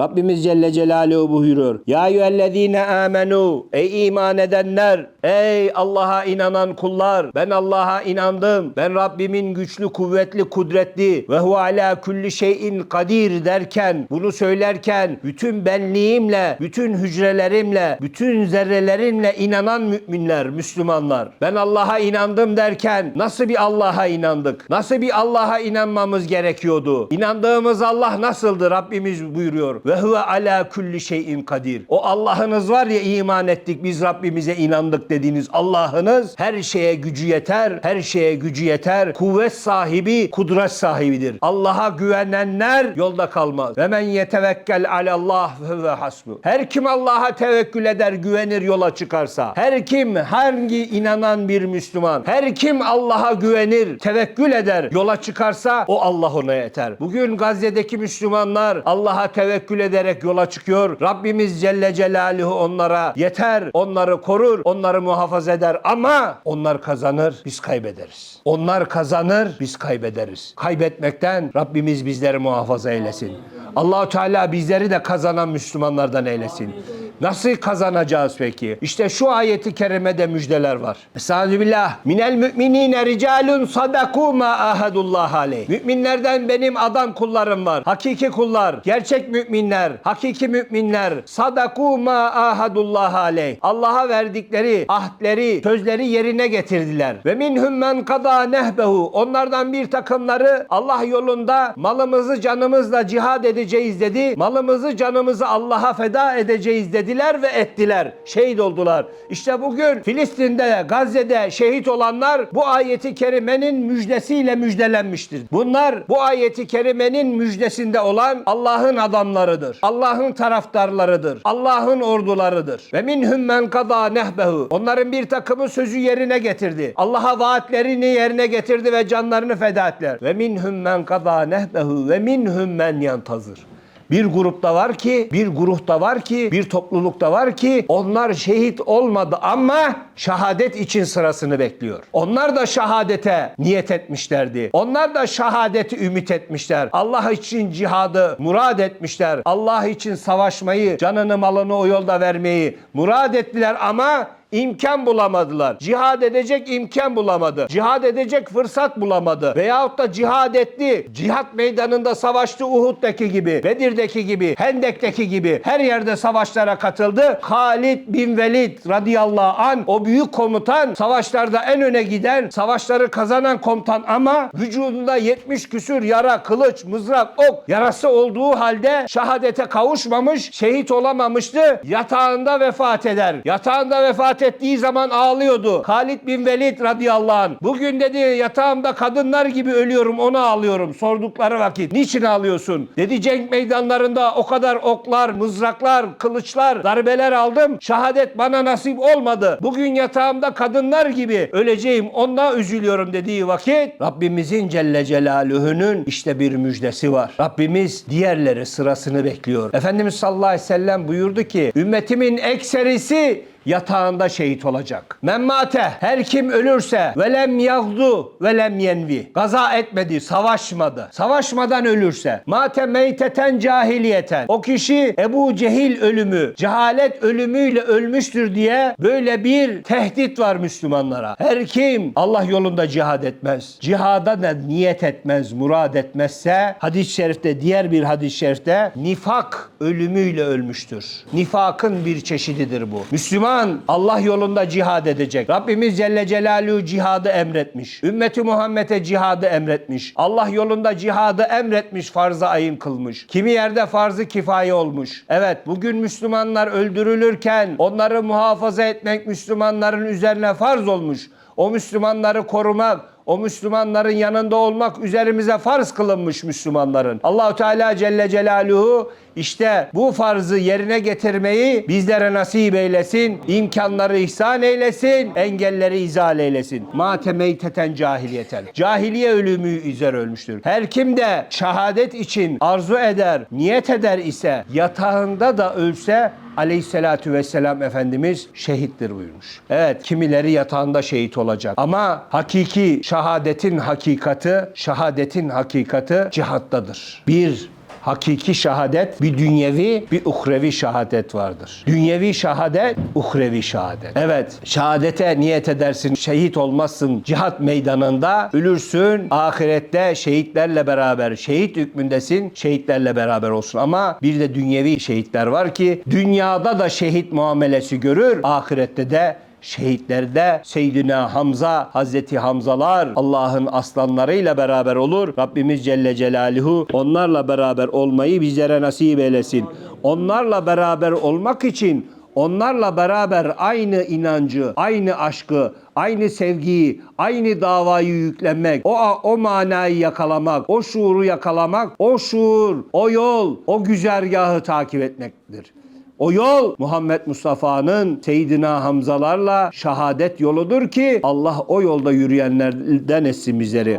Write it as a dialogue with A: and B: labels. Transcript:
A: Rabbimiz Celle Celaluhu buyuruyor. Ya eyyühellezine amenu. Ey iman edenler. Ey Allah'a inanan kullar. Ben Allah'a inandım. Ben Rabbimin güçlü, kuvvetli, kudretli ve huve ala kulli şeyin kadir derken, bunu söylerken bütün benliğimle, bütün hücrelerimle, bütün zerrelerimle inanan müminler, Müslümanlar. Ben Allah'a inandım derken nasıl bir Allah'a inandık? Nasıl bir Allah'a inanmamız gerekiyordu? İnandığımız Allah nasıldı? Rabbimiz buyuruyor. Ve huve ala kulli şeyin kadir. O Allah'ınız var ya iman ettik biz Rabbimize inandık dediğiniz Allah'ınız her şeye gücü yeter. Her şeye gücü yeter. Kuvvet sahibi, kudret sahibidir. Allah'a güvenenler yolda kalmaz. Ve men yetevekkel alallah ve hasbu. Her kim Allah'a tevekkül eder, güvenir yola çıkarsa. Her kim hangi inanan bir Müslüman, her kim Allah'a güvenir, tevekkül eder, yola çıkarsa o Allah ona yeter. Bugün Gazze'deki Müslümanlar Allah'a tevekkül ederek yola çıkıyor. Rabbimiz Celle Celaluhu onlara yeter, onları korur, onları muhafaza eder ama onlar kazanır, biz kaybederiz. Onlar kazanır, biz kaybederiz. Kaybetmekten Rabbimiz bizleri muhafaza eylesin. Allahu Teala bizleri de kazanan Müslümanlardan eylesin. Nasıl kazanacağız peki? İşte şu ayeti kerimede müjdeler var. Estağfirullah. Minel müminine ricalun sadaku ma ahadullah aleyh. Müminlerden benim adam kullarım var. Hakiki kullar, gerçek müminler, hakiki müminler. Sadaku ma ahadullah aleyh. Allah'a verdikleri ahdleri, sözleri yerine getirdiler. Ve minhum men kada nehbehu. Onlardan bir takımları Allah yolunda malımızı canımızla cihad edeceğiz dedi. Malımızı canımızı Allah'a feda edeceğiz dediler ve ettiler. Şehit oldular. İşte bugün Filistin'de, Gazze'de şehit olanlar bu ayeti kerimenin müjdesiyle müjdelenmiştir. Bunlar bu ayeti kerimenin müjdesinde olan Allah'ın adamlarıdır. Allah'ın taraftarlarıdır. Allah'ın ordularıdır. Ve minhum men kada nehbehu. Onların bir takımı sözü yerine getirdi. Allah'a vaatlerini yerine getirdi ve canlarını feda ettiler. Ve minhum men kada nehbehu ve minhum men yantazır. Bir grupta var ki, bir grupta var ki, bir toplulukta var ki onlar şehit olmadı ama şehadet için sırasını bekliyor. Onlar da şehadete niyet etmişlerdi. Onlar da şehadeti ümit etmişler. Allah için cihadı murad etmişler. Allah için savaşmayı, canını malını o yolda vermeyi murad ettiler ama imkan bulamadılar. Cihad edecek imkan bulamadı. Cihad edecek fırsat bulamadı. Veyahut da cihad etti. Cihat meydanında savaştı Uhud'daki gibi, Bedir'deki gibi, Hendek'teki gibi her yerde savaşlara katıldı. Halid bin Velid radıyallahu an o büyük komutan savaşlarda en öne giden, savaşları kazanan komutan ama vücudunda 70 küsür yara, kılıç, mızrak, ok yarası olduğu halde şehadete kavuşmamış, şehit olamamıştı. Yatağında vefat eder. Yatağında vefat ettiği zaman ağlıyordu. Halid bin Velid radıyallahu anh. Bugün dedi yatağımda kadınlar gibi ölüyorum onu ağlıyorum. Sordukları vakit. Niçin ağlıyorsun? Dedi cenk meydanlarında o kadar oklar, mızraklar, kılıçlar, darbeler aldım. Şehadet bana nasip olmadı. Bugün yatağımda kadınlar gibi öleceğim. Onunla üzülüyorum dediği vakit Rabbimizin Celle Celaluhu'nun işte bir müjdesi var. Rabbimiz diğerleri sırasını bekliyor. Efendimiz sallallahu aleyhi ve sellem buyurdu ki ümmetimin ekserisi yatağında şehit olacak. Memmate her kim ölürse velem yagdu velem yenvi. Gaza etmedi, savaşmadı. Savaşmadan ölürse mate meyteten cahiliyeten. O kişi Ebu Cehil ölümü, cehalet ölümüyle ölmüştür diye böyle bir tehdit var Müslümanlara. Her kim Allah yolunda cihad etmez, cihada da niyet etmez, murad etmezse hadis-i şerifte diğer bir hadis-i şerifte nifak ölümüyle ölmüştür. Nifakın bir çeşididir bu. Müslüman Allah yolunda cihad edecek. Rabbimiz Celle Celaluhu cihadı emretmiş. Ümmeti Muhammed'e cihadı emretmiş. Allah yolunda cihadı emretmiş, farz-ı ayın kılmış. Kimi yerde farz-ı kifaye olmuş. Evet, bugün Müslümanlar öldürülürken onları muhafaza etmek Müslümanların üzerine farz olmuş. O Müslümanları korumak, o Müslümanların yanında olmak üzerimize farz kılınmış Müslümanların. Allahu Teala Celle Celaluhu işte bu farzı yerine getirmeyi bizlere nasip eylesin. imkanları ihsan eylesin. Engelleri izal eylesin. Mate meyteten cahiliyeten. Cahiliye ölümü üzere ölmüştür. Her kim de şehadet için arzu eder, niyet eder ise yatağında da ölse Aleyhisselatü vesselam Efendimiz şehittir buyurmuş. Evet kimileri yatağında şehit olacak. Ama hakiki şehadetin hakikati, şehadetin hakikati cihattadır. Bir Hakiki şehadet bir dünyevi bir uhrevi şehadet vardır. Dünyevi şehadet, uhrevi şehadet. Evet, şehadete niyet edersin, şehit olmazsın cihat meydanında, ölürsün ahirette şehitlerle beraber, şehit hükmündesin, şehitlerle beraber olsun. Ama bir de dünyevi şehitler var ki dünyada da şehit muamelesi görür, ahirette de şehitlerde Seyyidina Hamza, Hazreti Hamzalar Allah'ın aslanlarıyla beraber olur. Rabbimiz Celle Celaluhu onlarla beraber olmayı bizlere nasip eylesin. Onlarla beraber olmak için onlarla beraber aynı inancı, aynı aşkı, aynı sevgiyi, aynı davayı yüklenmek, o o manayı yakalamak, o şuuru yakalamak, o şuur, o yol, o güzergahı takip etmektir. O yol Muhammed Mustafa'nın Seyyidina Hamzalarla şehadet yoludur ki Allah o yolda yürüyenlerden etsin bizleri.